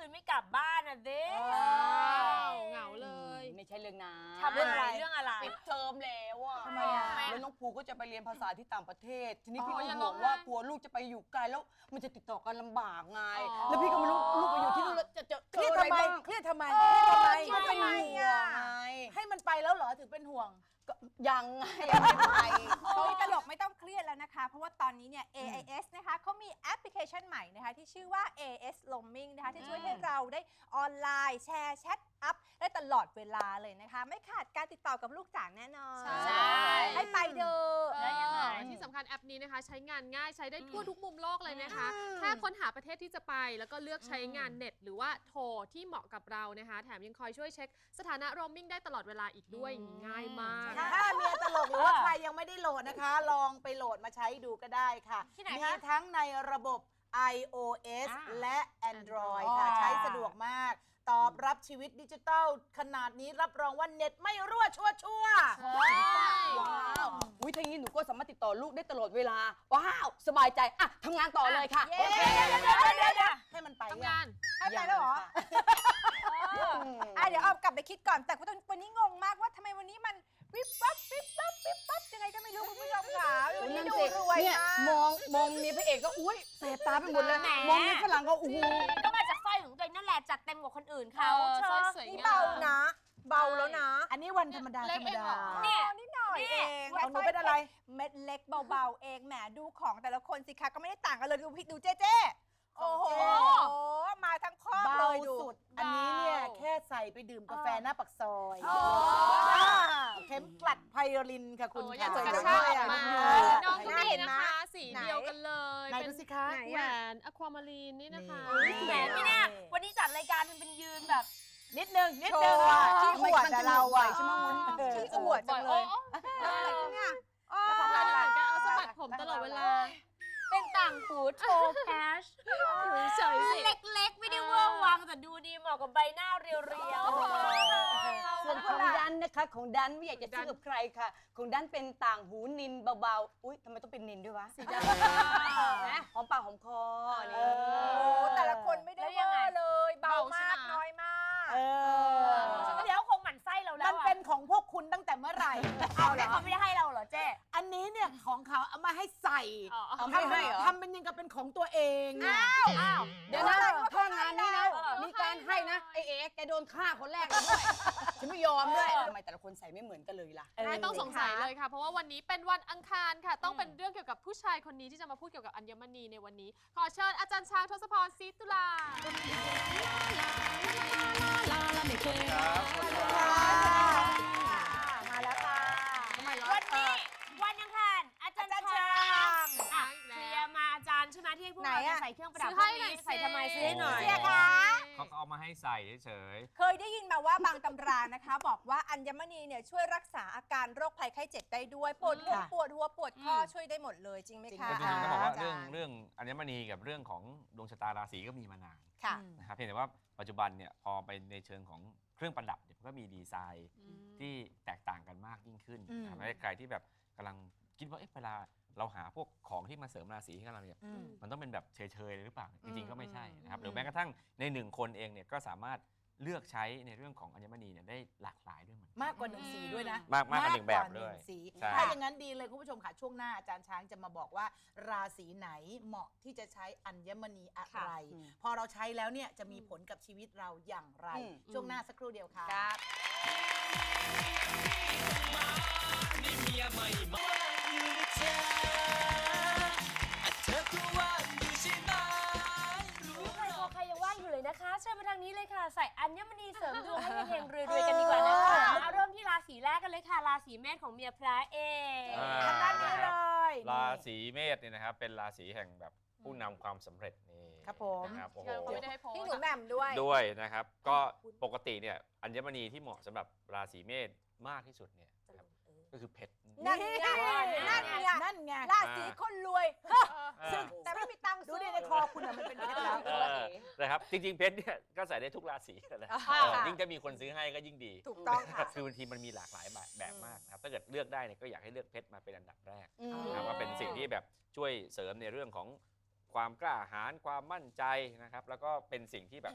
คืนไม่กลับบ้านอะเด้อ้าวเหงาเลย ไม่ใช่เรื่องนั้นทำอะไรเรื่องอะไร ปิดเทอมแล้วอะทำไมอะแล้วน้องภูก็จะไปเรียนภาษาที่ต่างประเทศ ทีนี้พี่อ๋ก็ออย่าห่วงร้องไห้ว่ากลัวลูกจะไปอยู่ไกลแล้วมันจะติดต่อกันลำบากไง อ๋อ แล้วพี่ก็ไม่รู้ลูกไปอยู่ที่นู่นแล้วจะเจอเครียดอะไรทำไมบ้างเครียดทำไมเครียดทำไมก็เป็นทำไมห่วอะงไงให้มันไปแล้วเหรอถึงเป็นห่วง ก็ยังไงยังไม่ไปโอ้ยตลกไม่ต้องเครียดแล้วนะคะ เพราะว่าตอนนี้เนี่ย AIS นะคะเขามีแอปพลิเคชันใหม่นะคะ ที่ชื่อว่า AIS Roaming นะคะ ที่ช่วยให้เราได้ออนไลน์แชร์แชทอัพได้ตลอดเวลาเลยนะคะ ไม่ขาดการติดต่อกับลูกจ๋าแน่นอนใช่ใช่ให้ไปเถอะแล้วยังไงเออที่สำคัญแอปนี้นะคะ ใช้งานง่ายใช้ได้ทั่วทุกมุมโลกเลยนะคะ แค่ค้นหาประเทศที่จะไป แล้วก็เลือกใช้งานเน็ต หรือว่าโทรที่เหมาะกับเรานะคะ แถมยังคอยช่วยเช็คสถานะโรมมิ่งได้ตลอดเวลาอีกด้วยง่ายมากถ้าเมียตลกหรือว่าใครยังไม่ได้โหลดนะคะ ลองไปโหลดมาใช้ดูก็ได้ค่ะ ที่ไหนมีคะทั้งในระบบ iOS อ่าและ Android ค่ะ อ๋อ ใช้สะดวกมาก ตอบรับชีวิตดิจิทัลขนาดนี้รับรองว่าเน็ตไม่รั่วชั่วชั่วๆ ว้าวอุ้ยถ้าอย่างนี้หนูก็สามารถติดต่อลูกได้ตลอดเวลา ว้าว สบายใจ อะทำงานต่อเลยค่ะเย้โอเคเดี๋ยวเดี๋ยวเดี๋ยวให้มันไปทำงาน ให้ไปแล้วเหรออะเดี๋ยวเอากลับไปคิดก่อนแต่วันนี้งงมากว่าทำไมวันนี้มัน วิบวับวิบวับวิบวับยังไงก็ไม่รู้คุณผู้ชมค่ะวันนี้นั่นดูสิรวยเนี่ยมากมองมองมีพระเอกก็อุ้ยแสบตาไปหมดเลยแหม มองมีฝรั่งก็อู้หูก็มาจากสร้อยของตัวเองนั่นแหละจัดเต็มกว่าคนอื่นเขาเออเชสร้อยอะสวย นี่งามเบานะ เบาแล้วนะอันนี้วันธรรมดาเล็ธกรรมเองดาเหรอเนี่ย นิดหน่อยนี่เองของหนูเป็นอะไร เม็ดเล็กเบาๆเองแหมดูของแต่ละคนสิคะก็ไม่ได้ต่างกันเลยดูพี่ดูเจ๊เจ๊ โอ้โห มาทั้งครอบเลเบายดู สุด อันนี้เนี่ย แค่ใส่ไปดื่มกาแฟหน้าปักซอยโอ้อ่าเข็มกลัดไพโอลินค่ะคุณโอ้ค่ะอยากจะสกวระชากอเลยอกมาเออน้องก็น่ามีเห็นนะไหมคะ สีเดียวกันเลย ไหนเป็ดูนสิคะไหนแหวนอะความารีนนี่นะคะ นี่ แหมพี่เนี่ย วันนี้จัดรายการมันเป็นยืนแบบ นิดนึงนิดนึงอะขี้อวดแต่เราอะใช่ไหมวุ้นขี้อวดจังเลย โอ้อะไรเนี่ยอ๋อแล้วของเราเหมือนกันเอาสะบัดผมตลอดเวลา เป็นต่างหูโชว์แคชเฉยๆสิ เล็กๆ ไม่ได้เวอร์วังแต่ดูดีเหมาะกับใบหน้าเรียวส่วนของดันนะคะของดันไม่อยากจะซื้อกับใครค่ะ ของดันเป็นต่างหูนินเบาๆ อุ้ยทำไมต้องเป็นนินด้วยวะสีดำนะหอมปากหอมคอนี่ โอ้แต่ละคนไม่ได้เวอร์เลย เบามากเบาใช่ไหมน้อยมาก เออๆเดี๋ยวคงหมั่นไส้ เราแล้มัวนอะเป็นของพวกคุณตั้งแต่เมื่อไหร่ เอาแล้วเขาไม่ได้ให้เราเหรอเจ๊ อันนี้เนี่ยของเขาเอามาให้ใส่อ๋อเอาไม่ให้เหรอ ทำเป็นยังกับเป็นของตัวเองอ้าว เดี๋ยวนะอะไรวะถ้างานนี้นะ เออ มีการให้นะไอเอ๋แกโดนฆ่าคนแรกเลยด้วยฉันไม่ยอมด้วยทำไมแต่ละคนใส่ไม่เหมือนกันเลยล่ะ ไม่ต้องสงสัยเลยค่ะ เพราะว่าวันนี้เป็นวันอังคารค่ะ ต้องเป็นเรื่องเกี่ยวกับผู้ชายคนนี้ที่จะมาพูดเกี่ยวกับอัญมณีในวันนี้ ขอเชิญอาจารย์ช้างทศพรศรีตุลา มาแล้วค่ะ วันนี้วันยังคารอาจารย์ อาจารย์ ช้า ช้าง งอะเคลียร์มาอาจารย์ใช่ไหมที่ให้ พวกไหนเราอะจะใส่เครื่องประดับซื้อให้หน่อยใส่ทำไมสิซื้อให้หน่อย เสียคะเขาก็เอามาให้ใส่เฉยเคยได้ยินมาว่าบางตำรานะคะ บอกว่าอัญมณีเนี่ยช่วยรักษาอาการโรคภัยไข้เจ็บได้ด้วยปวดหัวค่ะปวดหัวปวดคอช่วยได้หมดเลยจริงไหมจริงคะๆคือจริงๆต้องบอกว่าอาจารย์เรื่องเรื่องอัญมณีกับเรื่องของดวงชะตาราศีก็มีมานานค่ะนะครับเพียงแต่ว่าปัจจุบันเนี่ยพอไปในเชิงของเครื่องประดับเนี่ยมันก็มีดีไซน์ ที่แตกต่างกันมากยิ่งขึ้นอืม นะครับและใครที่แบบกำลังคิดว่าเอ๊ะเวลา เราหาพวกของที่มาเสริมราศีให้กับเราเนี่ยอืม มันต้องเป็นแบบเฉยๆเลยหรือเปล่าจริงๆก็ไม่ใช่นะครับหรือมแม้กระทั่งในหนึ่งคนเองเนี่ยก็สามารถเลือกใช้ในเรื่องของอัญมณีเนี่ยได้หลากหลายด้วยเหมือนกัน มากกว่าหนึ่งสีด้วยนะมากมากกว่าหนึ่งแบบมกด้วยหนึ่งสีใช่ ถ้าอย่างนั้นดีเลยคุณผู้ชมค่ะช่วงหน้าอาจารย์ช้างจะมาบอกว่า ราศีไหนเหมาะที่จะใช้อัญมณีอะไรอืมพอเราใช้แล้วเนี่ยจะมีผลกับชีวิตเราอย่างไร อืม ช่วงหน้าสักครู่เดียวค่ะ ครับใเลยนะคะเชิญมาทางนี้เลยค่ะ ใส่อัญมณีเสริมดวงให้เฮงๆรวยๆกันดีกว่านะคะเอาเริ่มที่ราศีแรกกันเลยค่ะ ราศีเมษของเมียพระเอกอ่า ทางด้านนี้เลยราศีเมษเนี่ยนะครับเป็นราศีแห่งแบบผู้นำความสำเร็จนี่ครับผมนะครับโอ้โหเขาไม่ได้ให้โพสพี่ต์หนูแหม่มด้วย ด้วยนะครับ ก็ปกติเนี่ยอัญมณีที่เหมาะสำหรับราศีเมษมากที่สุดเนี่ยนะครับก็คือเพชร นั่นไงนั่นไงนั่นไงราศีคนรวยอ่าซึ่งแต่ไม่มีตังค์ดูซื้อดิในคอคุณอะมันเป็นเพชรแล้วเออนะครับจริงๆเพชรเนี่ยก็ใส่ได้ทุกราศีแหละค่ะเออยิ่งจะมีคนซื้อให้ก็ยิ่งดีถูกต้องค่ะคือบางทีมันมีหลากหลายแบบแบบมากนะครับถ้าเกิดเลือกได้เนี่ยก็อยากให้เลือกเพชรมาเป็นอันดับแรกอืมนะครับว่าเป็นสิ่งที่แบบช่วยเสริมในเรื่องของความกล้าหาญความมั่นใจนะครับ แล้วก็เป็นสิ่งที่แบบ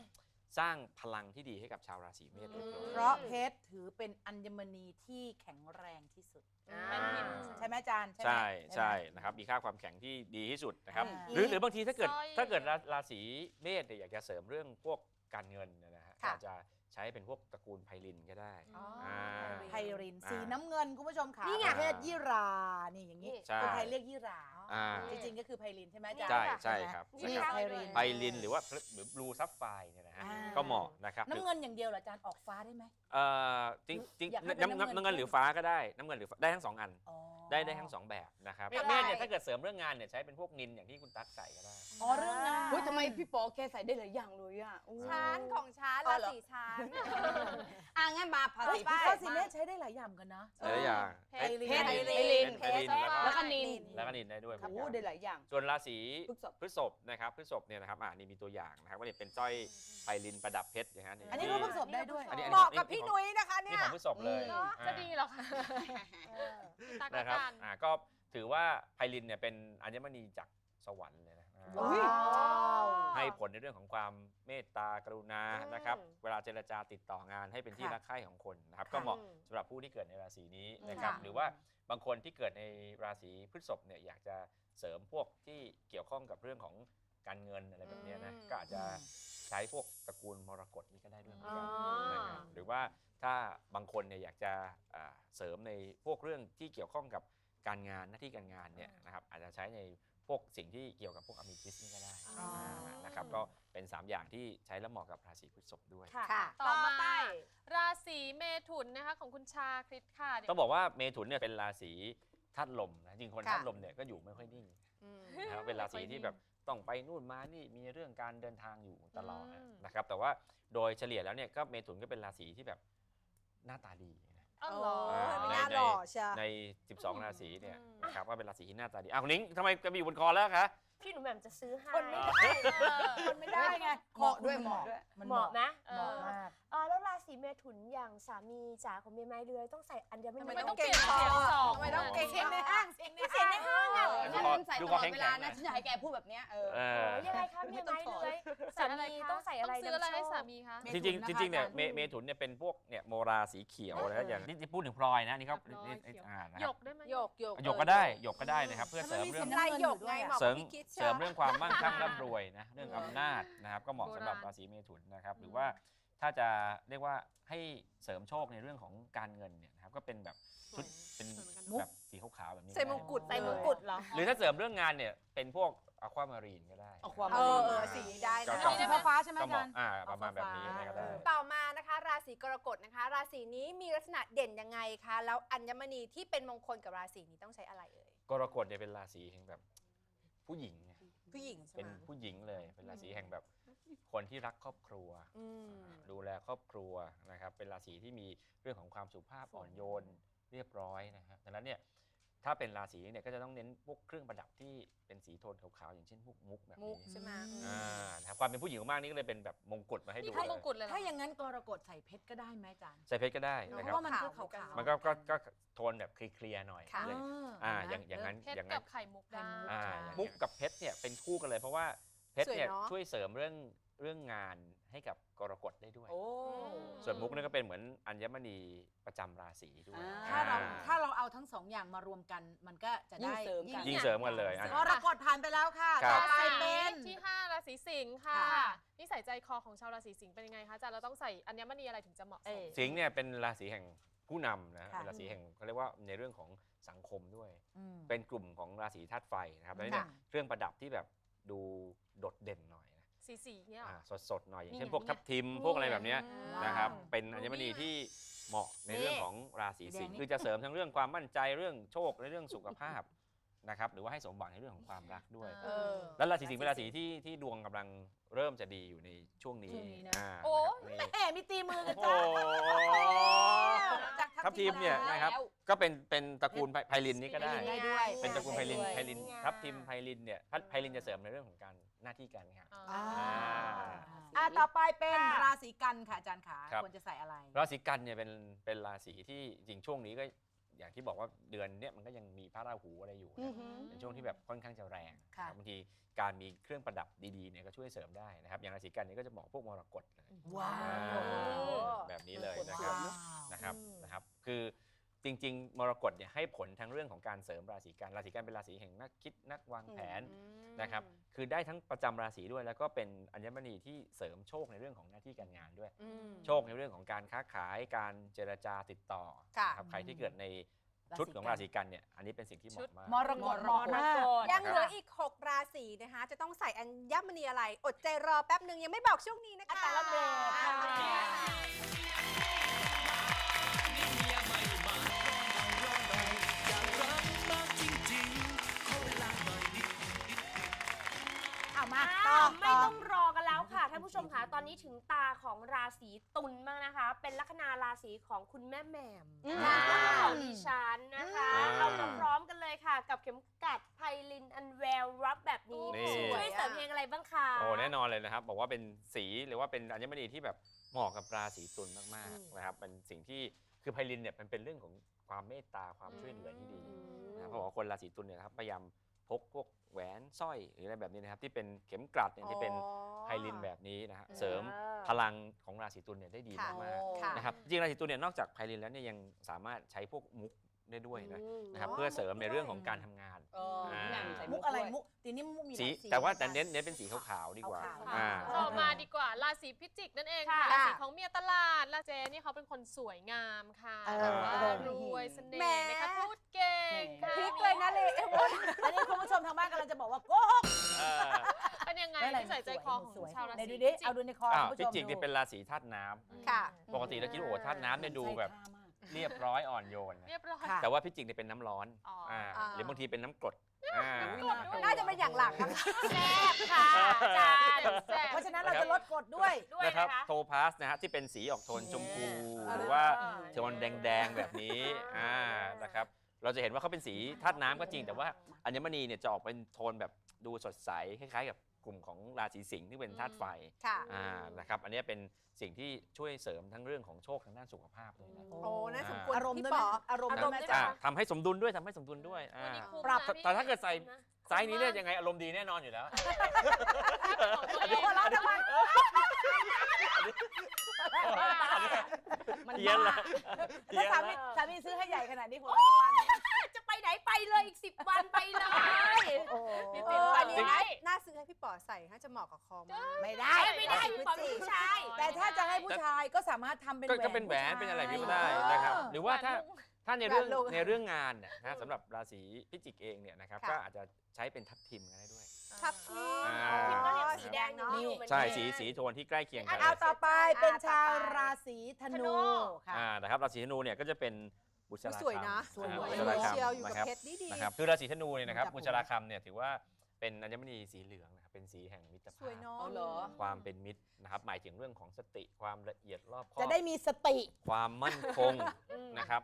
สร้างพลังที่ดีให้กับชาวราศีเมษโดยตรง เพราะเพชรถือเป็นอัญมณีที่แข็งแรงที่สุดเป็นหินใช่ไหมอาจารย์ใช่ไหมใช่นะครับมีค่าความแข็งที่ดีที่สุดนะครับอ่าหรือหรือบางทีถ้าเกิดสร้อย ถ้าเกิดราราศีเมษเนี่ยอยากจะเสริมเรื่องพวกการเงินเนยนะฮะค่ะ อาจจะใช้เป็นพวกตระกูลไพลินก็ได้ อ๋ออ่า ไพรินอ่าสีน้ำเงินคุณผู้ชมค่ะนี่ไงประเภทยี่รา นี่อย่างนี้ใช่ คนไทยเรียกยี่รา อ่า จริงๆ ก็คือไพรินใช่ไหมอาจารย์ใช่ใช่ไหมครับ นี่นะครับไพริน ไพลินหรือว่าหรือบลูซับไฟเนี่ยนะฮะอ่า ก็เหมาะนะครับหรือน้ำเงินอย่างเดียวเหรออาจารย์ออกฟ้าได้ไหม เอ่อจริงจริงอยากให้เป็นน้ำน้ำเงิน น้ำน้ำเงินหรือฟ้าก็ได้น้ำเงินหรือฟ้าได้ทั้งสองอัน อ๋อได้ได้ทั้งสองแบบนะครับได้ เมษเนี่ยถ้าเกิดเสริมเรื่องงานเนี่ยใช้เป็นพวกนินอย่างที่คุณตั๊กใส่ก็ได้ อ๋อเรื่องงานอุ้ยทำไมพี่ปอแกใส่ได้หลายอย่างเลยอะอู้ชานของชานอ๋อราเหรอศีชานอะงั้นมาภาเฮ้ยษีราพิเศษศีเมษใช้ได้หลายอย่างกันนะหลายอย่างไพลิน เพชรไพไพลิลินนไพลินแล้วก็แล้วก็นิน แล้วก็นินได้ด้วยครับเหมือนอู้กันได้หลายอย่าง ส่วนราศีพฤษภ พฤษภนะครับพฤษภเนี่ยนะครับอ่านี่มีตัวอย่างนะครับว่าเนี่ยเป็นสร้อยไพลินประดับเพชรอย่างนั้นอันนี้ก็ผสมได้ด้วย อันนี้อันเหนี้มาะกับพี่นุ้ยนะคะนี่เนี่ย ของพฤษภเลยอืมอ่าจะดีเหรอคะพี่ตักละนะครับกันอ่าก็ถือว่าไพลินเนี่ยเป็นอัญมณีจากสวรรค์เลยนะ อ่าอุ๊ย ให้ผลในเรื่องของความเมตตากรุณานะครับ เวลาเจรจาติดต่องานให้เป็นที่ค่ะรักใคร่ของคนนะครับ ค่ะก็เหมาะสำหรับผู้ที่เกิดในราศีนี้นะครับ ค่ะ หรือว่าบางคนที่เกิดในราศีพฤษภเนี่ยอยากจะเสริมพวกที่เกี่ยวข้องกับเรื่องของการเงินอะไรแบบเนี้ยนะ อืม ก็อาจจะใช้พวกตระกูลมรกตนี่ก็ได้ด้วยเหมือนกันอ๋อนะครับหรือว่าถ้าบางคนเนี่ยอยากจะอ่าเสริมในพวกเรื่องที่เกี่ยวข้องกับการงานหน้าที่การงานเนี่ยนะครับอาจจะใช้ใน พวกสิ่งที่เกี่ยวกับพวกอมิทิสนี่ก็ได้อ๋อนะครับก็เป็น 3 อย่างที่ใช้แล้วเหมาะกับราศีพฤษภด้วย ค่ะ ค่ะ ต่อมา ราศีเมถุนนะคะของคุณชาคริตค่ะ ต้องบอกว่าเมถุนเนี่ยเป็นราศีธาตุลมนะจริงคนค่ะ ธาตุลมเนี่ยก็อยู่ไม่ค่อยนิ่งนะครับเป็นราศีที่แบบต้องไปนู่นมานี่มีเรื่องการเดินทางอยู่ตลอดอืม นะครับแต่ว่าโดยเฉลี่ยแล้วเนี่ยก็เมถุนก็เป็นราศีที่แบบหน้าตาดี นะอ้าวเหรอโอ้อ่าไม่น่าหล่อเชียวใน 12 ราศีเนี่ยอืมนะครับก็เป็นราศีที่หน้าตาดีอ้าวคุณนิ้งทำไมจะมีอยู่บนคอแล้วคะพี่หนูแหม่มจะซื้อให้คนไม่ได้ คนไม่ได้ไงเหมาะด้วยเหมาะด้วย มันเหมาะนะเหมาะมากเออแล้วราศีเมถุนอย่างสามีจ๋าของเมียไม้เรือยต้องใส่อัญมณีทำไมไม่ต้ต้อองงเก่เปงลี่ยนเสียงสอง ทำไมต้องเก่งเสียงในห้างเสียงในเสียงในห้างอะเอองั้นมันใส่ตลอดเวลานะฉันอยากให้แกพูดแบบเนี้ยเออ เอโอ้อยังไงคะเมียไม้เรือยสามีต้องใส่อะไรซื้ออะไรให้นำโชคสามีคะ เมจถุริงนนะคะๆจริงๆเนี่ยอาจารย์เมเมถุนเนี่ยเป็นพวกเนี่ยโมราสีเขียวนะอย่างที่ที่พูดถึงพลอยนะนี่ครับพลอยนี่เขียว อ่านะหคยรับกได้ไหมโยกโยกหยกก็ได้หยกก็ได้นะครับ เพื่อเสริมเรื่อง ลายหยกไงเหมาะเสริกับมพี่คิดเสริมเรื่องความมั่งคั่งร่ำรวยนะเรื่องอำนาจนะครับก็เหมาะสำหรับโบราณราศีเมถุนนะครับหรือว่า ถ้าจะเรียกว่าให้เสริมโชคในเรื่องของการเงินเนี่ยนะครับก็เป็นแบบชุดเป็นมุกแบบสีขาวๆแบบนี้ใส่มงกุฎได้ใส่มงกุฎเหรอ หรือถ้าเสริมเรื่องงานเนี่ยเป็นพวกอะความารีนก็ได้เอาความเออเออสีนี้ได้ก็นะก็สีฟ้าๆใช่ไหมก็อาเหจามาะรย์ อ่าประมาณแบบนี้นะก็ได้ ต่อมานะคะ ราศีกรกฎนะคะ ราศีนี้มีลักษณะเด่นยังไงคะแล้วอัญมณีที่เป็นมงคลกับราศีนี้ต้องใช้อะไรเอ่ยกรกฎเนี่ยเป็นราศีแห่งแบบผู้หญิงไงผู้หญิงใช่เป็นไหมผู้หญิงเลยเป็นราศีแห่งแบบ คนที่รักครอบครัว อืม ดูแลครอบครัวนะครับ เป็นราศีที่มีเรื่องของความสุภาพอ่อนโยนเรียบร้อยนะครับดังนั้นเนี่ยถ้าเป็นราศีเนี่ยก็จะต้องเน้นพวกเครื่องประดับที่เป็นสีโทนขาวๆอย่างเช่นพวกมุกแบบมุนี้กใช่ไหมอ่านะครับความเป็นผู้หญิงมากนี่ก็เลยเป็นแบบมงกุฎมาให้ดูนี่เลเข้ายมงกุฎเลยเหรอ ถ้าอย่างนั้นกรกฎใส่เพชรก็ได้ไหมอาจารย์ ใส่เพชรก็ได้เพนะครัราะบ ว่ามันก็ขาวๆ มันก็ก็ก็โทนแบบเคลียร์ๆหน่อยค่ะ เลยอ่าอ่าอย่างอย่างนั้นเพชรอย่างกันั้บนไข่มุกได้ อ่าใช่มุกกับเพชรเนี่ยเป็นคู่กันเลยเพราะว่า เพชรเนี่ยสวยเนอะ ช่วยเสริมเรื่องเรื่องงานให้กับกรกฎได้ด้วย โอ้ส่วนมุกเนี่ยก็เป็นเหมือนอัญมณีประจำราศีด้วยถ้าเราอ่ถ้าเราเอาทั้งสองอย่างมารวมกันมันก็จะยิ่งได้เสริมกัน ยิ่งเสริมกันเลยอะ กรกฎผ่านไปแล้วค่ะครับต่อไปเป็นที่ 5 ราศีสิงค์ค่ะ ค่ะ นิสัยใจคอของชาวราศีสิงห์เป็นยังไงคะอาจารย์เราต้องใส่อัญมณีอะไรถึงจะเหมาะสมสิงห์เนี่ยเป็นราศีแห่งผู้นำนะค่ะ เป็นราศีแห่งเขาเรียกว่าในเรื่องของสังคมด้วย อืม เป็นกลุ่มของราศีธาตุไฟนะครับแล้วเนี่ยค่ะ เครื่องประดับที่แบบ ดูโดดเด่นหน่อยนะสีสีๆเนี่ยเหรออ่าสดๆหน่อยอย่างนี่เช่นไงพวกทับทิมพวกอะไรแบบเนี้ยว้าวนะครับเป็นดูอัญมณีนี่ที่เหมาะในเรื่องของราศีสิงห์แดงนี่ คือจะเสริมทั้งเรื่องความมั่นใจเรื่องโชคและเรื่องสุขภาพนะครับหรือว่าให้สมหวังในเรื่องของความรักด้วย เออ แล้วราศีสิงห์เป็นราศีที่ที่ดวงกำลังเริ่มจะดีอยู่ในช่วงนี้ช่วงนี้นะาโอ้นะครับแหมมีตีมือกันโอ้จ้า ทับทีมเนี่ยนะครับก็เป็นเป็นตระกูลไพไพลินนี่ก็ได้ ได้ด้วย เป็นตระกูลไพลินได้ด้วยไพลินทับทิมไพลินเนี่ยพัดไพลินจะเสริมในเรื่องของการหน้าที่การงานอ่าอ่าอ่าต่อไปเป็นค่ะ ราศีกันค่ะอาจารย์ขาครับ ควรจะใส่อะไร ราศีกันเนี่ยเป็นเป็นราศีที่จริงช่วงนี้ก็อย่างที่บอกว่าเดือนเนี่ยมันก็ยังมีพระราหูอะไรอยู่นะ เป็นช่วงที่แบบค่อนข้างจะแรงค่ะ นะครับบางทีการมีเครื่องประดับดีๆเนี่ยก็ช่วยเสริมได้นะครับ อย่างราศีกันเนี่ยก็จะเหมาะพวกมรกตเลยว้าอ่า จริง ๆ มรกตเนี่ยให้ผลทั้งเรื่องของการเสริมราศีกันราศีกันเป็นราศีแห่งนักคิดนักวางแผนนะครับคือได้ทั้งประจำราศีด้วย แล้วก็เป็นอัญมณีที่เสริมโชคในเรื่องของหน้าที่การงานด้วย โชคในเรื่องของการค้าขายการเจรจาติดต่อค่ะนะครับใครที่เกิดในชุดของราศีกันเนี่ยอันนี้เป็นสิ่งที่เหมาะมากมรกตเหมาะมากยังเหลืออีก 6 ราศีนะคะ จะต้องใส่อัญมณีอะไร อดใจรอแป๊บหนึ่งยังไม่บอกช่วงนี้นะคะแต่ละเบรกค่ะ ท่านผู้ชมค่ะตอนนี้ถึงตาของราศีตุลมากนะคะ เป็นลัคนาราศีของคุณแม่แหม่มอืม แล้วก็ของดิฉันนะคะอ่าเอามาพร้อมกันเลยค่ะ กับเข็มกัดไพลินอันแววรับแบบนี้นี่ ช่วยเสริมเพลงอะไรบ้างคะโอ้แน่นอนเลยนะครับ บอกว่าเป็นสีหรือว่าเป็นอัญมณีที่แบบเหมาะกับราศีตุลมากๆนะครับเป็นสิ่งที่คือไพลินเนี่ยมันเป็นเรื่องของความเมตตาความช่วยเหลือที่ดีนะครับเพราะว่าคนราศีตุลเนี่ยนะครับพยายาม พกพวกแหวนสร้อยหรืออะไรแบบนี้นะครับที่เป็นเข็มกลัดเนี่ยที่เป็นไพลินแบบนี้นะฮะเสริมพลังของราศีตุลเนี่ยได้ดีค่ะมากค่ะๆนะครับจริงๆราศีตุลเนี่ยนอกจากไพลินแล้วเนี่ยยังสามารถใช้พวกมุก ได้ด้วยนะนะครับเพื่อเสริมในเรื่องของการทำงาน เออพี่แหม่มใส่มุกอะไรด้วย มุกทีนี้มุกมีหลายสีสีแต่ว่านะคะแต่เน้นเน้นเป็นสีขาวๆดีกว่า ขาวๆ อ่า ต่อมาดีกว่าราศีพิจิกนั่นเองค่ะค่ะราศีของเมียตลาดราเจนี่เขาเป็นคนสวยงามค่ะเออแบบว่ารวยเสน่ห์นะคะพูดเก่งค่ะพลิกเลยนะเลยเอ้ยอันนี้คุณผู้ชมทางบ้านกำลังจะบอกว่าโกหกเออเป็นยังไงไม่เป็นไรที่ใส่ใจคอของสวยชาวราไหนศีดูดิพิจิเอากดูในคออ้าวคุณพิผู้ชมจิกเนี่ยดูเป็นราศีธาตุน้ำ ค่ะปกติเราคิดว่าโอ้โหธาตุน้ำเนี่ยดูแบบ เรียบร้อยอ่อนโยนนะเรียบร้อย ค่ะ แต่ว่าพิจิกเนี่ยเป็นน้ำร้อนอ๋ออ่่าอ่า หรือบางทีเป็นน้ำกรดอ่า น่าจะเป็นอย่างหลังนะคะแซ่บค่ะอาจารย์แซ่บเพราะฉะนั้นเราจะลดกฎด้วย ด้วยนะคนะรับคะโทพาสนะฮะที่เป็นสีออกโทนชมพูเออหรือว่าโทนแดงๆแบบนี้อ่านะครับเราจะเห็นว่าเขาเป็นสีธาตุน้ำก็จริงแต่ว่าอัญมณีเนี่ยจะออกเป็นโทนแบบดูสดใสคล้ายๆกับ กลุ่มของราศีสิงห์ที่เป็นธาตุไฟค่ะ อ่านะครับอันเนี้ยเป็นสิ่งที่ช่วยเสริมทั้งเรื่องของโชคทางด้านสุขภาพเลยนะ โอ้น่าสมควรอารมณ์พี่ด้วยป๋ไหมออารมณ์อาด้รวยมณ์ไหมด้วยจ๊ะอ่าทำให้สมดุลด้วยทำให้สมดุลด้วยอ่า วันนี้คุ้มปรับ นะพี่แต่ถ้าเกิดใส่ คุ้มะไซส์นี้เนี่ยยังไงอารมณ์ดีแน่นอนอยู่แล้วของตัวเองหัวเราะทำไม มันเพี้ยนบ้าละเพี้ถ้ายนสามีละ สามีซื้อให้ใหญ่ขนาดนี้หัวเราะทุกวัน จะไปไหนไปเลยอีก10วันไปเลย โอ้โหพี่เอติ๋มอฝาอักนนี้ไว้น่าซื้อให้พี่ป๋อใส่น่าจะเหมาะกับคอมากไม่ได้ ไม่ได้พี่ป๋อเป็นผู้ชาย แต่ถ้าจะให้ผู้ชายก็สามารถทำเป็นก็แหวนก็เป็นแหวนผู้ชายเป็นอะไรพี่ก็ได้นะครับ เออ หรือว่าถ้าแหวนลุงถ้าในเรื่องแหวนลุงในเรื่องงานเนี่ยนะสำหรับราศีพิจิกเองเนี่ยนะครับค่ะ ก็อาจจะใช้เป็นทับทิมกันได้ด้วย ทับที่อ่าพิมพ์ก็เรียกสีแดงอยู่นี่นี่เหมือนใช่กันสีสีโทนที่ใกล้เคียงกันเอาเลยต่อไปเป็นชาวราศีธธนูนูค่ะ อ่านะครับราศีธนูเนี่ยก็จะเป็น บุษราคำสวยนะสวยอ่าสวยบุษราคำเชียวอยู่กับนะครับเพชรดีดี นะครับคือราศีธนูเนี่ยนะครับจับบุษราคำเนี่ยถือว่าเป็นอัญมณีสีเหลืองนะครับเป็นสีแห่งมิตรสภาวยพเนาะ เอาเหรอ ความเป็นมิตรนะครับหมายถึงเรื่องของสติความละเอียดรอบคอบ จะได้มีสติ ความมั่นคงอืมนะครับ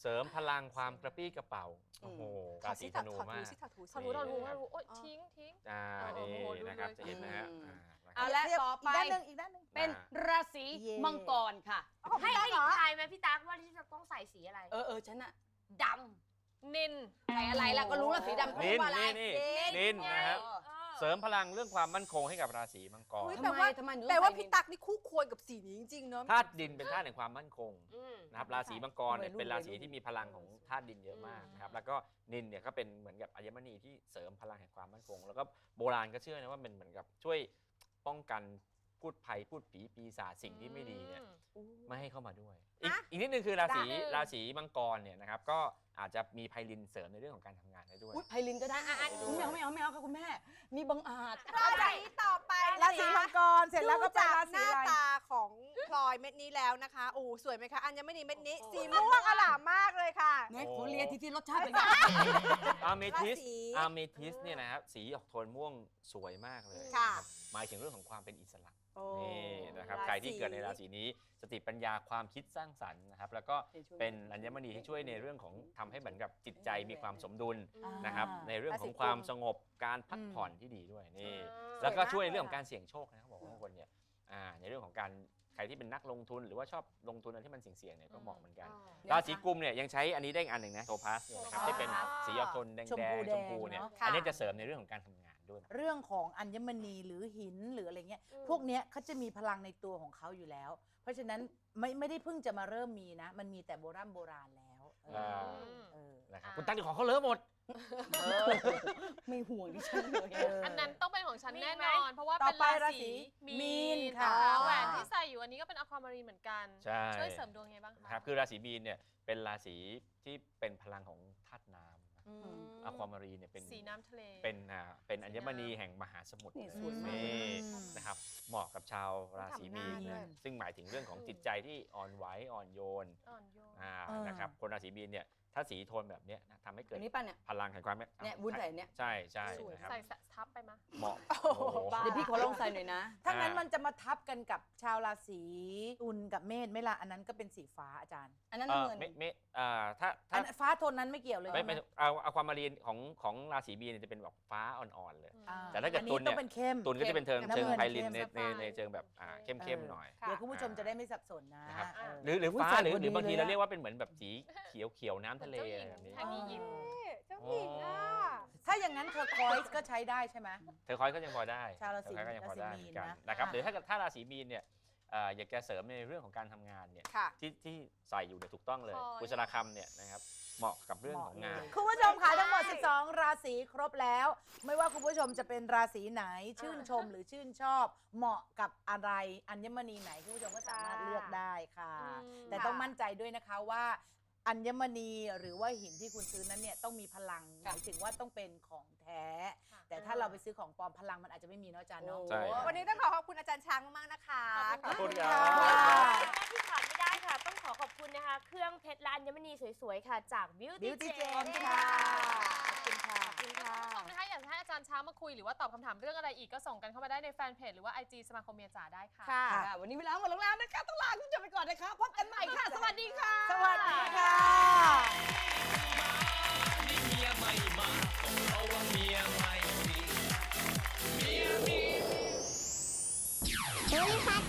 เสริมพลังความกระปี้กระเป๋าโอ้โหถอราดศีสิธถอดนูถอดมาหูกสิถอดหูทะลุทะลุทะลุโอ๊ยทิ้งทิ้งอ่าโอ้นี่โหดูนะครับเลยจะเห็นนะฮะอืมอ่านะครับเอาละต่อไปกด้านหนึ่งอีกด้านหนึ่งเป็นราศีเย่มังกรค่ะ ให้ให้หญิงทายไหมพี่ตั๊กว่าที่จะต้องใส่สีอะไร เออเออฉันอะดนินำใส่อะไรล่ะก็รู้แล้วสีดำเขานิเรียนกว่าอะไรนี่นี่นินนะครับเออเส ริมพลังเรื่องความมั่นคงให้กับราศีมังกรอุ๊ย ทำแต่ไมว่าทำไมหนูแต่ว่าใส่ พี่ตักนี่คู่ควรกับสีนี้จริงๆเนาะ ธาตุดินเป็นธาตุแห่งความมั่นคงอืม นะครับราศีมังกรเนี่ยวัยรุ่นเป็นราศีวัยรุ่นที่มีพลังของธาตุดินเยอะมากนะครับแล้วก็นินเนี่ยก็เป็นเหมือนกับอัญมณีที่เสริมพลังแห่งความมั่นคง แล้วก็โบราณก็เชื่อนะว่ามันเหมือนกับช่วยป้องกัน พูดภัยพูดผีปีศาจสิ่งที่ไม่ดีเนี่ย ไม่ให้เข้ามาด้วย อีกฮะอีกนิดนึงคือราศีได้ราศีมังกรเนี่ยนะครับก็อาจจะมีไพลินเสริมในเรื่องของการทำงานได้ด้วย อุ๊ยไพลินก็ได้อะอะ ไม่เอาไม่เอาไม่เอาค่ะคุณแม่มีบังอาจ ราศีต่อไปราศีมังกร เสร็จแล้วก็ดูไปจากราหศีน้าอะไร ตาของพลอยเม็ดนี้แล้วนะคะโอ้สวยไหมคะ อัญมณีเม็ดนี้ สีม่วงอล่ามมากเลยค่ะ เนี่ยขอเรียนทีที่รสชาติเป็นไง อาร์เมทิสราศีอาร์เมทิสเนี่ยนะครับสีออกโทนม่วงสวยมากเลยค่ะรับหมายถึงเรื่องของความเป็นอิสระ โอ้ นี่นะครับราศีใครที่เกิดในราศีนี้สติปัญญาความคิดสร้างสรรค์นะครับแล้วก็เป็นอัญมณีที่ช่วยในเรื่องของทำให้เหมือนกับจิตใจมีความสมดุลนะครับในเรื่องของความสงบการพักผ่อนที่ดีด้วยนี่แล้วก็ช่วยในเรื่องของการเสี่ยงโชคนะครับบอกว่าบางคนเนี่ยอ่าในเรื่องของการใครที่เป็นนักลงทุนหรือว่าชอบลงทุนอะไรที่มันเสี่ยงๆเนี่ยก็เหมาะเหมือนกัน ราศีกุมเนี่ยยังใช้อันนี้ได้อีกอันหนึ่งนะโทพาสเนี่ยนะครับที่เป็นสีออกโทนแดงชมแดพูงแดชงมพูเนี่ยเนอะ อันนี้จะเสริมในเรื่องของการทำงาน ด้วยเรื่องของอัญมณีหรือหินหรืออะไรเงี้ยอืมพวกเนี้ยเขาจะมีพลังในตัวของเขาอยู่แล้ว เพราะฉะนั้นไม่ไม่ได้เพิ่งจะมาเริ่มมีนะ มันมีแต่โบราณโบราณแล้วเอออ่า เออนะครับอ่าคุณตั้งที่ของเขาเลอะหมด ไม่ห่วงดิฉันเลยเอออันนั้นต้องเป็นของฉันมีแน่ไหมนอน เพราะว่าต่อเป็นไปราราศีศีมีนค่ะ อ๋อแหวนที่ใส่อยู่อันนี้ก็เป็นอะความารีนเหมือนกัน ใช่ ช่วยเสริมดวงไงบ้างคะ นะครับคือราศีมีนเนี่ยเป็นราศีที่เป็นพลังของธาตุน้ำนะ อืมอะความารีนเนี่ยเป็นสีน้ำทะเล เป็นอ่าเป็นอัญมณีแห่งมหาสมุทรนี่เลยสวยมาก นี่นะครับเหมาะกับชาวราศีมีนทำหน้าด้วนะยซึ่งหมายถึงเรื่องของจิตใจที่อ่อนไหวอ่อนโยน อ่อนโยน อ่าเออนะครับ คนราศีมีนเนี่ย ถ้าสีโทนแบบเนี้ยนะทำให้เกิอัดนนี้ป่ะเนี่ย พลังแห่งความเนี่ยวุ้นใส่เนี่ย ใช่ใช่สวย นะครับใส่ทับไปมะเหมาะโอ้โหโอ้โห บ้า เดี๋ยวพี่ขอลองใส่หน่อยนะ ถ้างั้นอ่ามัมันจะมาทับกันกับชาวราศีตุลกับเมษไหม่ละอันนั้นก็เป็นสีฟ้าอาจารย์อันนั้นเอ่อน้ำเงิน ไม่ไม่อ่าถ้าอัถ้านฟ้าโทนนั้นไม่เกี่ยวเลยไม่ใช่ไหมไม่เอาเอาความมารีนของของราศีมีนเนยจะเป็นแบบฟ้าอ่อนๆเลย อ่แต่ถ้าเกิดอัตุลเนี่ย ต้องเป็นเข้ม ตุลก็จะเป็นเทิงน้ำเชิงเงินไพลินในเข้มในในเชิงแบบอ่าเข้มๆหน่อยเดี๋ยวคุณผู้ชมจะได้ไม่สับสนนะนะครับ เออ หรือหรืออุ๊ยฟ้าใส่หรือพอหรือบางดีทีเลยเราอะ เรียกว่าเป็นเหมือนแบบสีเขียวเขียวๆน้ำทะเลอะไรแบบนี้ ทางนี้ยิ้ม เจ้าหญิงอะ ถ้าอย่างนั้นเธอคอยส์ก็ใช้ได้ใช่ไหม เธอคอยก็ยังพอได้ชาวราศีเธอคอยก็ยังพอได้ราศีเหมีมืนอนกันนะนะครับอะ หรือถ้าเกิดถ้าราศีมีนเนี่ยเอ่ออยากจะเสริมในเรื่องของการทำงานเนี่ยค่ะ ที่ที่ใส่อยู่เนี่ยถูกต้องเลยคอย กุศลคำเนี่ยนะครับเหมาะกับเรื่องของงาน คุณผู้ชมค่ะทั้งหมด 12 ราศีครบแล้ว ไม่ว่าคุณผู้ชมจะเป็นราศีไหน ชื่นชมหรือชื่นชอบ เหมาะกับอะไรอัญมณีไหนคุณผู้ชมก็สามารถเลือกได้ค่ะ อืมแต่ต้องมั่นใจด้วยนะคะว่า อัญมณีหรือว่าหินที่คุณซื้อนั้นเนี่ยต้องมีพลังหมายถึงว่าต้องเป็นของแท้ค่ะแต่ถ้าเราไปซื้อของปลอมพลังมันอาจจะไม่มีเนาะอาจารย์เนาะใช่วันนี้ต้องขอขอบคุณอาจารย์ช้างมากๆนะคะ ขอบคุณคขรัอบคุณบค่ะและที่ขาดไม่ได้ค่ะ ต้องขอขอบคุณนะคะ เครื่องเพชรและอัญมณีสวยๆ ค่ะ จาก Beauty Beauty Gem Gem ค่ะขอบคุณค่ะขอบุณผู้ชมนะคะอยากให้อาจารย์ช้างมาคุยหรือว่าตอบคำถามเรื่องอะไรอีกก็ส่งกันเข้ามาได้ในแฟนเพจหรือว่า IG สมาคมเมียจ๋าได้ค่ะ ค่ะ วันนี้เวลาหมดลงแล้วนะคะต้องลาคุณผู้ชมไปก่อนนะคะพบกันใหม่ค่ะ สวัสดีค่ะ สวัสดีค่ะ โพลิพัท